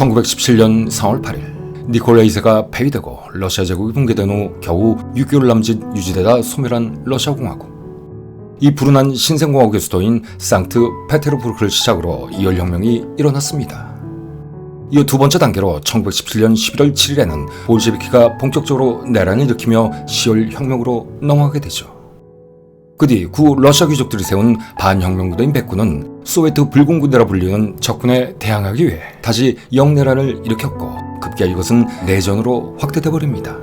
1917년 3월 8일 니콜라 2세가 폐위되고 러시아 제국이 붕괴된 후 겨우 6개월 남짓 유지되다 소멸한 러시아 공화국. 이 불운한 신생공화국의 수도인 상트 페테르부르크를 시작으로 이열 혁명이 일어났습니다. 이어 두 번째 단계로 1917년 11월 7일에는 볼셰비키가 본격적으로 내란을 일으키며 10월 혁명으로 넘어가게 되죠. 그 뒤 구 러시아 귀족들이 세운 반혁명부대인 백군은 소베트 불공군대라 불리는 적군에 대항하기 위해 다시 영내란을 일으켰고 급기야 이것은 내전으로 확대돼 버립니다.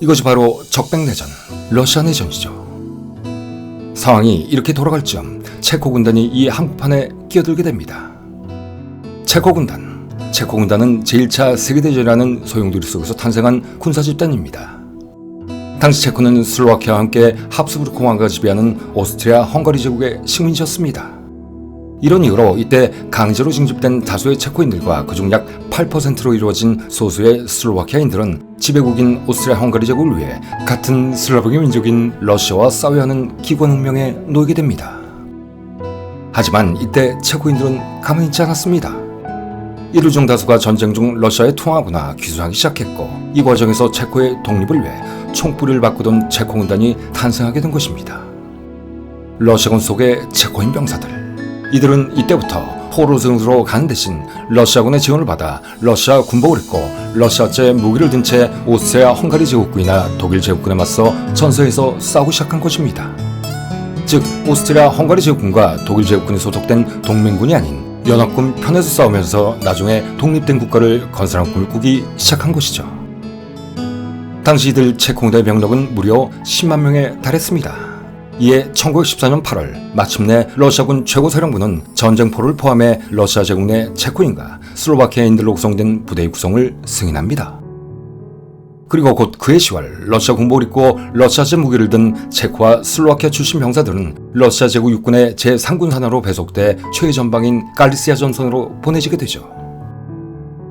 이것이 바로 적백내전, 러시아 내전이죠. 상황이 이렇게 돌아갈 즈음 체코 군단이 이 한복판에 끼어들게 됩니다. 체코 군단. 체코 군단은 제1차 세계대전이라는 소용돌이 속에서 탄생한 군사 집단입니다. 당시 체코는 슬로바키아와 함께 합스부르크 왕가가 지배하는 오스트리아 헝가리 제국의 식민지였습니다. 이런 이유로 이때 강제로 징집된 다수의 체코인들과 그중 약 8%로 이루어진 소수의 슬로바키아인들은 지배국인 오스트리아 헝가리 제국을 위해 같은 슬라브계 민족인 러시아와 싸워야 하는 기권운명에 놓이게 됩니다. 하지만 이때 체코인들은 가만히 있지 않았습니다. 이들 중 다수가 전쟁 중 러시아에 통하거나 귀순하기 시작했고 이 과정에서 체코의 독립을 위해 총뿌리를 바꾸던 체코군단이 탄생하게 된 것입니다. 러시아군 속의 체코인 병사들 이들은 이때부터 포로승으로 가는 대신 러시아군의 지원을 받아 러시아 군복을 입고 러시아제 무기를 든 채 오스트리아 헝가리 제국군이나 독일 제국군에 맞서 전선에서 싸우기 시작한 것입니다. 즉 오스트리아 헝가리 제국군과 독일 제국군이 소속된 동맹군이 아닌 연합군 편에서 싸우면서 나중에 독립된 국가를 건설한 꿈을 꾸기 시작한 것이죠. 당시 이들 체코군의 병력은 무려 10만 명에 달했습니다. 이에 1914년 8월 마침내 러시아군 최고사령부는 전쟁포를 포함해 러시아 제국 내 체코인과 슬로바키아인들로 구성된 부대의 구성을 승인합니다. 그리고 곧 그해 10월 러시아 군복을 입고 러시아제 무기를 든 체코와 슬로바키아 출신 병사들은 러시아 제국 육군의 제3군 산하로 배속돼 최전방인 갈리시아 전선으로 보내지게 되죠.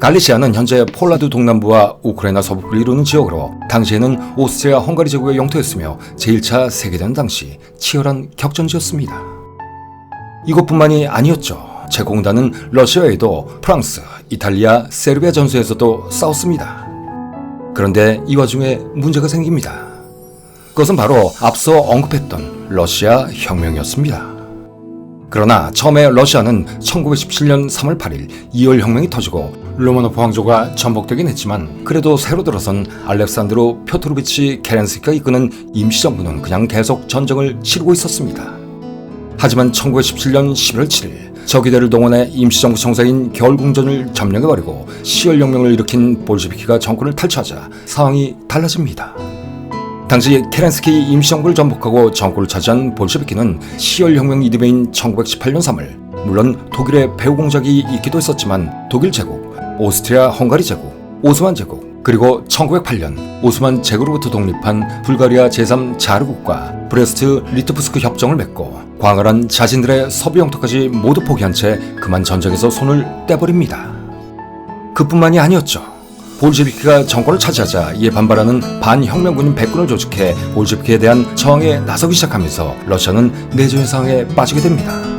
갈리시아는 현재 폴라드 동남부와 우크라이나 서북부를 이루는 지역으로 당시에는 오스트리아 헝가리 제국의 영토였으며 제1차 세계대전 당시 치열한 격전지였습니다. 이것뿐만이 아니었죠. 제공단은 러시아에도 프랑스, 이탈리아, 세르비아 전투에서도 싸웠습니다. 그런데 이 와중에 문제가 생깁니다. 그것은 바로 앞서 언급했던 러시아 혁명이었습니다. 그러나 처음에 러시아는 1917년 3월 8일 2월 혁명이 터지고 로마노프 왕조가 전복되긴 했지만 그래도 새로 들어선 알렉산드로 표트로비치 케렌스키가 이끄는 임시정부는 그냥 계속 전쟁을 치르고 있었습니다. 하지만 1917년 11월 7일 적기대를 동원해 임시정부 청사인 겨울궁전을 점령해버리고 시월혁명을 일으킨 볼셰비키가 정권을 탈취하자 상황이 달라집니다. 당시 케렌스키 임시정부를 전복하고 정권을 차지한 볼셰비키는 시월혁명 이듬해인 1918년 3월 물론 독일의 배후 공작이 있기도 했었지만 독일 제국, 오스트리아 헝가리 제국, 오스만 제국 그리고 1908년 오스만 제국으로부터 독립한 불가리아 제3 자르국과 브레스트 리트프스크 협정을 맺고 광활한 자신들의 서부 영토까지 모두 포기한 채 그만 전쟁에서 손을 떼버립니다. 그뿐만이 아니었죠. 볼셰비키가 정권을 차지하자 이에 반발하는 반혁명군인 백군을 조직해 볼셰비키에 대한 저항에 나서기 시작하면서 러시아는 내전의 상황에 빠지게 됩니다.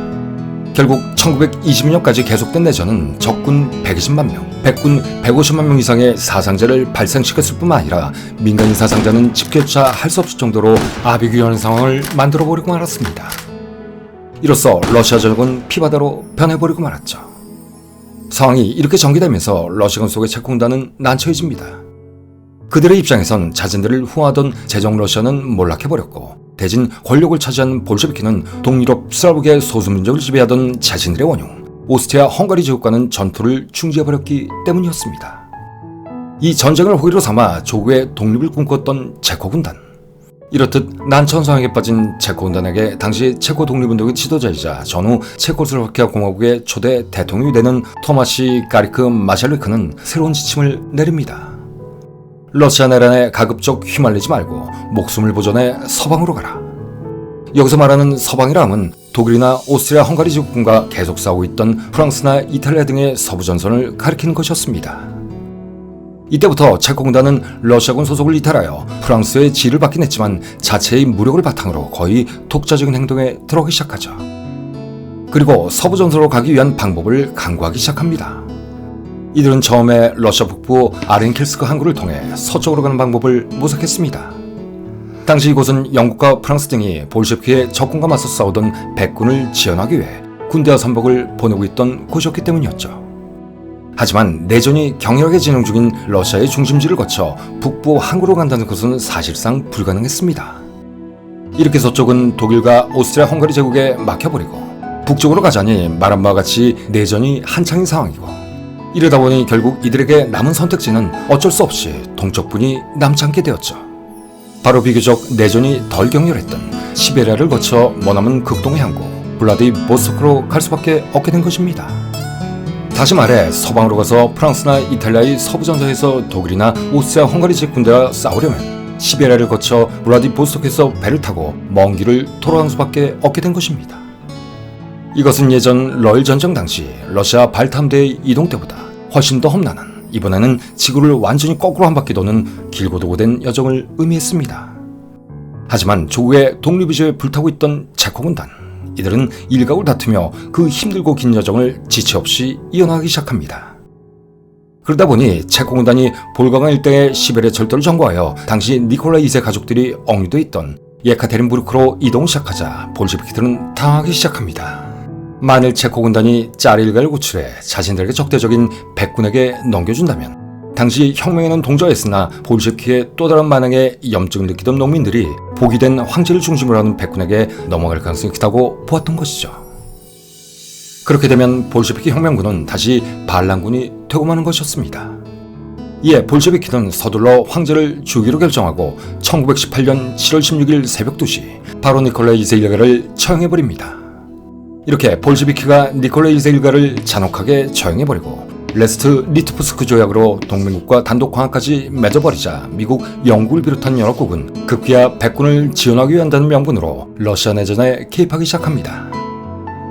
결국 1920년까지 계속된 내전은 적군 120만 명, 백군 150만 명 이상의 사상자를 발생시켰을 뿐만 아니라 민간인 사상자는 집계조차 할 수 없을 정도로 아비규환한 상황을 만들어 버리고 말았습니다. 이로써 러시아 전역은 피바다로 변해버리고 말았죠. 상황이 이렇게 전개되면서 러시아군 속의 채공단은 난처해집니다. 그들의 입장에선 자신들을 후하던 제정 러시아는 몰락해버렸고 대진 권력을 차지한 볼셰비키는 동유럽 슬라브계 소수민족을 지배하던 자신들의 원흉 오스트리아 헝가리 제국과는 전투를 중지해버렸기 때문이었습니다. 이 전쟁을 호기로 삼아 조국의 독립을 꿈꿨던 체코 군단. 이렇듯 난처한 상황에 빠진 체코 군단에게 당시 체코 독립운동의 지도자이자 전후 체코슬로바키아 공화국의 초대 대통령이 되는 토마시 가리크 마샬리크는 새로운 지침을 내립니다. 러시아 내란에 가급적 휘말리지 말고 목숨을 보존해 서방으로 가라. 여기서 말하는 서방이라 함은 독일이나 오스트리아 헝가리 제국군과 계속 싸우고 있던 프랑스나 이탈리아 등의 서부 전선을 가리키는 것이었습니다. 이때부터 체코군단은 러시아군 소속을 이탈하여 프랑스의 지를 받긴 했지만 자체의 무력을 바탕으로 거의 독자적인 행동에 들어가기 시작하죠. 그리고 서부 전선으로 가기 위한 방법을 강구하기 시작합니다. 이들은 처음에 러시아 북부 아렌킬스크 항구를 통해 서쪽으로 가는 방법을 모색했습니다. 당시 이곳은 영국과 프랑스 등이 볼셰비키의 적군과 맞서 싸우던 백군을 지원하기 위해 군대와 선박을 보내고 있던 곳이었기 때문이었죠. 하지만 내전이 격렬하게 진행 중인 러시아의 중심지를 거쳐 북부 항구로 간다는 것은 사실상 불가능했습니다. 이렇게 서쪽은 독일과 오스트리아 헝가리 제국에 막혀버리고 북쪽으로 가자니 말한 바와 같이 내전이 한창인 상황이고 이러다 보니 결국 이들에게 남은 선택지는 어쩔 수 없이 동쪽분이 남지 않게 되었죠. 바로 비교적 내전이 덜 격렬했던 시베리아를 거쳐 머나먼 극동의 항구 블라디보스토크로 갈 수밖에 없게 된 것입니다. 다시 말해 서방으로 가서 프랑스나 이탈리아의 서부 전선에서 독일이나 오스트리아 헝가리 제군대와 싸우려면 시베리아를 거쳐 블라디보스토크에서 배를 타고 먼 길을 돌아간 수밖에 없게 된 것입니다. 이것은 예전 러일 전쟁 당시 러시아 발탐대의 이동 때보다 훨씬 더 험난한 이번에는 지구를 완전히 거꾸로 한 바퀴 도는 길고 도 고된 여정을 의미했습니다. 하지만 조국의 독립의지에 불타고 있던 체코군단 이들은 일각을 다투며 그 힘들고 긴 여정을 지체 없이 이어나가기 시작합니다. 그러다 보니 체코군단이 볼가강 일대의 시베리아 절도를 점거하여 당시 니콜라 2세 가족들이 억류돼 있던 예카테린부르크로 이동 시작하자 볼셰비키들은 당하기 시작합니다. 만일 체코군단이 짜릴가를 구출해 자신들에게 적대적인 백군에게 넘겨준다면 당시 혁명에는 동조했으나 볼셰키의 또 다른 만행에 염증을 느끼던 농민들이 복이 된 황제를 중심으로 하는 백군에게 넘어갈 가능성이 크다고 보았던 것이죠. 그렇게 되면 볼셰비키 혁명군은 다시 반란군이 되고 마는 것이었습니다. 이에 볼셰비키는 서둘러 황제를 주기로 결정하고 1918년 7월 16일 새벽 2시 바로 니콜라이 2세 일가를 처형해버립니다. 이렇게 볼셰비키가 니콜라이 2세 일가를 잔혹하게 처형해버리고 레스트 리트프스크 조약으로 동맹국과 단독 광화까지 맺어버리자 미국, 영국을 비롯한 연합국은 급기야 백군을 지원하기 위한다는 명분으로 러시아 내전에 개입하기 시작합니다.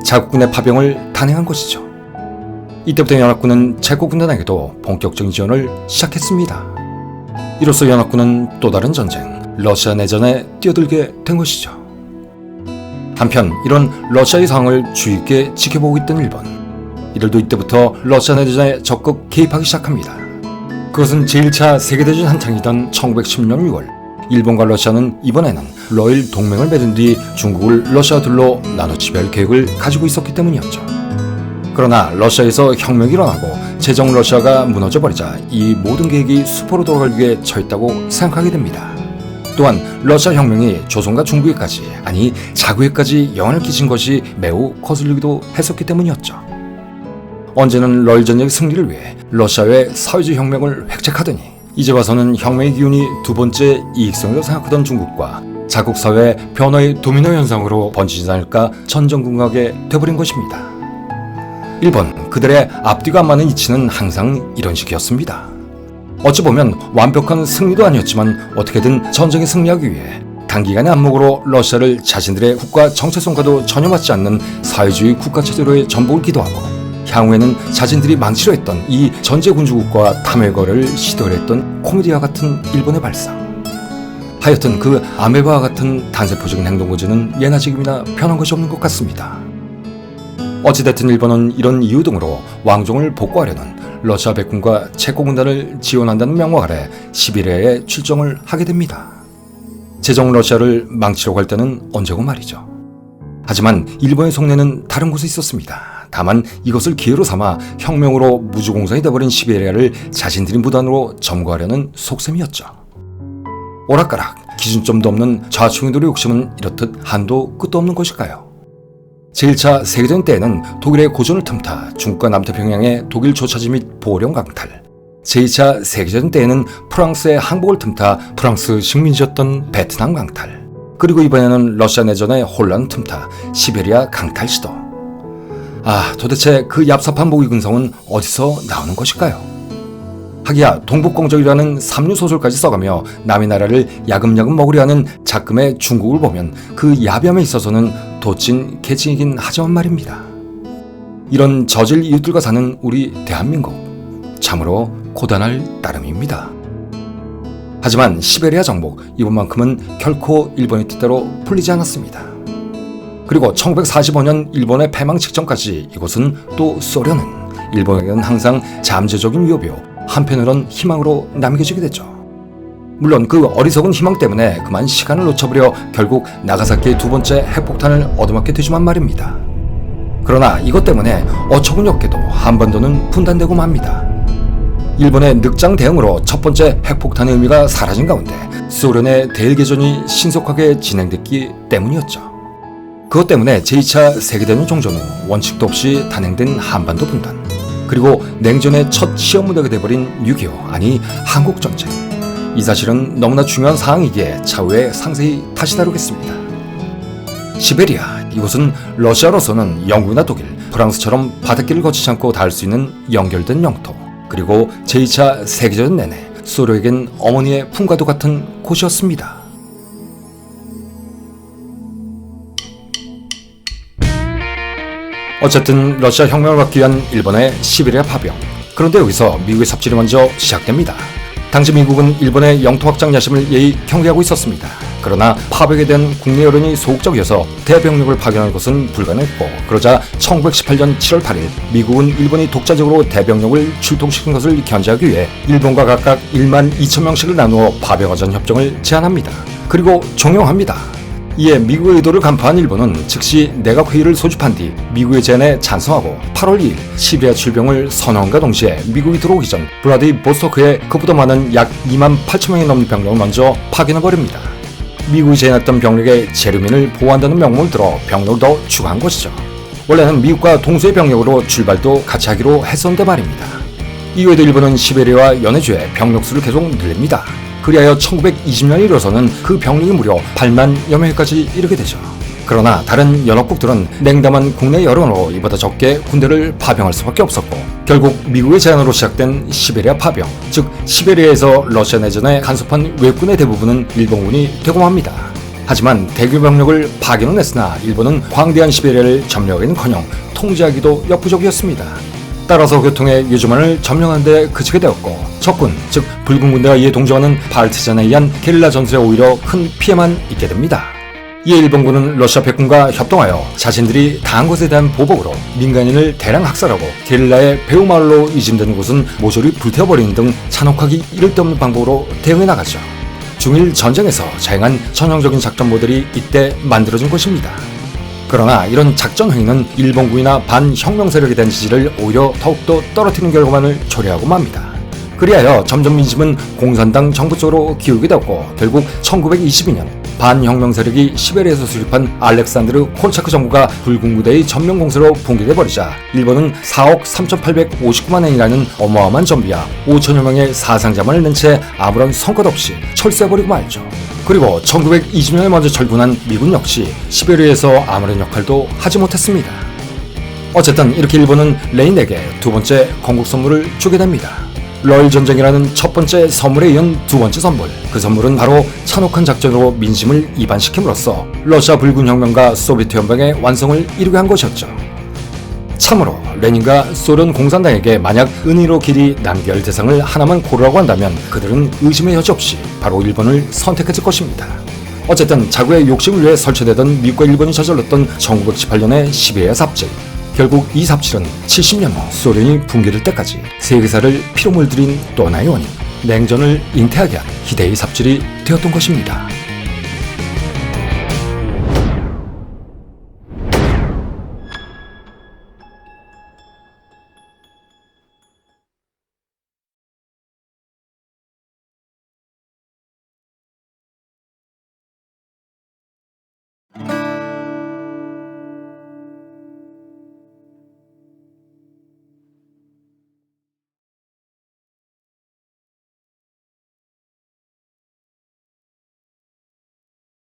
자국군의 파병을 단행한 것이죠. 이때부터 연합군은 체코 군단에게도 본격적인 지원을 시작했습니다. 이로써 연합군은 또 다른 전쟁, 러시아 내전에 뛰어들게 된 것이죠. 한편 이런 러시아의 상황을 주의 깊게 지켜보고 있던 일본. 이들도 이때부터 러시아 내전에 적극 개입하기 시작합니다. 그것은 제1차 세계대전 한창이던 1910년 6월 일본과 러시아는 이번에는 러일 동맹을 맺은 뒤 중국을 러시아들로 나눠 지배할 계획을 가지고 있었기 때문이었죠. 그러나 러시아에서 혁명이 일어나고 제정 러시아가 무너져 버리자 이 모든 계획이 수포로 돌아가기 위해 처했다고 생각하게 됩니다. 또한 러시아 혁명이 조선과 중국에까지 아니 자국에까지 영향을 끼친 것이 매우 거슬리기도 했었기 때문이었죠. 언제는 러일 전쟁 승리를 위해 러시아의 사회주의 혁명을 획책하더니 이제 와서는 혁명의 기운이 두 번째 이익성으로 생각하던 중국과 자국 사회 변화의 도미노 현상으로 번지지 않을까 전전긍긍하게 돼버린 것입니다. 일본 그들의 앞뒤가 안 맞는 이치는 항상 이런 식이었습니다. 어찌 보면 완벽한 승리도 아니었지만 어떻게든 전쟁에 승리하기 위해 단기간의 안목으로 러시아를 자신들의 국가 정체성과도 전혀 맞지 않는 사회주의 국가 체제로의 전복을 기도하고 향후에는 자신들이 망치려 했던 이 전제 군주국과 탐욕 거래를 시도를 했던 코미디와 같은 일본의 발상. 하여튼 그 아메바와 같은 단세포적인 행동거지는 예나 지금이나 변한 것이 없는 것 같습니다. 어찌됐든 일본은 이런 이유 등으로 왕종을 복구하려는 러시아 백군과 체코 군단을 지원한다는 명목 아래 시베리아에 출정을 하게 됩니다. 제정 러시아를 망치려고 할 때는 언제고 말이죠. 하지만 일본의 속내는 다른 곳에 있었습니다. 다만 이것을 기회로 삼아 혁명으로 무주공산이 되어버린 시베리아를 자신들이 무단으로 점거하려는 속셈이었죠. 오락가락 기준점도 없는 좌충우돌의 욕심은 이렇듯 한도 끝도 없는 것일까요? 제1차 세계대전 때에는 독일의 고전을 틈타 중국과 남태평양의 독일 조차지 및 보령 강탈. 제2차 세계대전 때에는 프랑스의 항복을 틈타 프랑스 식민지였던 베트남 강탈. 그리고 이번에는 러시아 내전의 혼란 틈타 시베리아 강탈 시도. 아 도대체 그 얍삽한 모의 근성은 어디서 나오는 것일까요? 하기야 동북공적이라는 삼류 소설까지 써가며 남의 나라를 야금야금 먹으려 하는 작금의 중국을 보면 그 야비함에 있어서는 도찐 개찐이긴 하지만 말입니다. 이런 저질 이웃들과 사는 우리 대한민국 참으로 고단할 따름입니다. 하지만 시베리아 정복 이번만큼은 결코 일본의 뜻대로 풀리지 않았습니다. 그리고 1945년 일본의 패망 직전까지 이곳은 또 소련은 일본에게는 항상 잠재적인 위협이요 한편으론 희망으로 남겨지게 됐죠. 물론 그 어리석은 희망 때문에 그만 시간을 놓쳐버려 결국 나가사키의 두 번째 핵폭탄을 얻어맞게 되지만 말입니다. 그러나 이것 때문에 어처구니 없게도 한반도는 분단되고 맙니다. 일본의 늑장 대응으로 첫 번째 핵폭탄의 의미가 사라진 가운데 소련의 대일개전이 신속하게 진행됐기 때문이었죠. 그것 때문에 제2차 세계대전 종전 후 원칙도 없이 단행된 한반도 분단 그리고 냉전의 첫 시험 무대가 돼버린 6.25 아니 한국 전쟁 이 사실은 너무나 중요한 사항이기에 차후에 상세히 다시 다루겠습니다. 시베리아 이곳은 러시아로서는 영국이나 독일, 프랑스처럼 바닷길을 거치지 않고 닿을 수 있는 연결된 영토 그리고 제2차 세계대전 내내 소련에겐 어머니의 품과도 같은 곳이었습니다. 어쨌든 러시아 혁명을 막기 위한 일본의 시베리아 파병. 그런데 여기서 미국의 삽질이 먼저 시작됩니다. 당시 미국은 일본의 영토 확장 야심을 예의 경계하고 있었습니다. 그러나 파병에 대한 국내 여론이 소극적이어서 대병력을 파견하는 것은 불가능했고 그러자 1918년 7월 8일 미국은 일본이 독자적으로 대병력을 출동시킨 것을 견제하기 위해 일본과 각각 1만 2천 명씩을 나누어 파병하자는 협정을 제안합니다. 그리고 종용합니다. 이에 미국의 의도를 간파한 일본은 즉시 내각 회의를 소집한 뒤 미국의 제안에 찬성하고 8월 2일 시리아 출병을 선언과 동시에 미국이 들어오기 전 브라디 보스토크에 그보다 많은 약 2만 8천 명이 넘는 병력을 먼저 파견해버립니다. 미국이 제안했던 병력의 재료민을 보호한다는 명목을 들어 병력을 더 추가한 것이죠. 원래는 미국과 동수의 병력으로 출발도 같이 하기로 했었는데 말입니다. 이후에도 일본은 시베리아와 연해주에 병력 수를 계속 늘립니다. 그리하여 1920년에 이르러서는 그 병력이 무려 8만 여 명까지 이르게 되죠. 그러나 다른 연합국들은 냉담한 국내 여론으로 이보다 적게 군대를 파병할 수밖에 없었고 결국 미국의 제안으로 시작된 시베리아 파병, 즉 시베리아에서 러시아 내전에 간섭한 외군의 대부분은 일본군이 맙니다. 하지만 대규 병력을 파견은 했으나 일본은 광대한 시베리아를 점령하기는커녕 통제하기도 역부족이었습니다. 따라서 교통의 유주만을 점령하는 데 그치게 되었고 적군, 즉 붉은 군대와 이에 동조하는 발트전에 의한 게릴라 전술에 오히려 큰 피해만 입게 됩니다. 이에 일본군은 러시아 백군과 협동하여 자신들이 당한 것에 대한 보복으로 민간인을 대량 학살하고 게릴라의 배후마을로 이짐되는 곳은 모조리 불태워버리는 등 잔혹하기 이를 데 없는 방법으로 대응해 나가죠. 중일 전쟁에서 자행한 전형적인 작전 모델이 이때 만들어진 것입니다. 그러나 이런 작전 행위는 일본군이나 반혁명 세력에 대한 지지를 오히려 더욱더 떨어뜨리는 결과만을 초래하고 맙니다. 그리하여 점점 민심은 공산당 정부 쪽으로 기울게 되었고 결국 1922년 반혁명 세력이 시베리아에서 수립한 알렉산드르 콜차크 정부가 붉은 부대의 전면 공세로 붕괴돼 버리자 일본은 4억 3,859만 엔이라는 어마어마한 전비와 5천여 명의 사상자만을 낸 채 아무런 성과 없이 철수해버리고 말죠. 그리고 1920년에 먼저 철군한 미군 역시 시베리아에서 아무런 역할도 하지 못했습니다. 어쨌든 이렇게 일본은 레인에게 두 번째 건국 선물을 주게 됩니다. 러일 전쟁이라는 첫 번째 선물에 이은 두 번째 선물. 그 선물은 바로 찬혹한 작전으로 민심을 이반시킴으로써 러시아 붉은 혁명과 소비에트 연방의 완성을 이루게 한 것이었죠. 참으로 레닌과 소련 공산당에게 만약 은희로 길이 할 대상을 하나만 고르라고 한다면 그들은 의심의 여지 없이 바로 일본을 선택했을 것입니다. 어쨌든 자국의 욕심을 위해 설치되던 미국과 일본이 저질렀던 1918년의 시베리아 삽질. 결국 이 삽질은 70년 후 소련이 붕괴될 때까지 세계사를 피로 물들인 또 하나의 원인, 냉전을 잉태하게 한 희대의 삽질이 되었던 것입니다.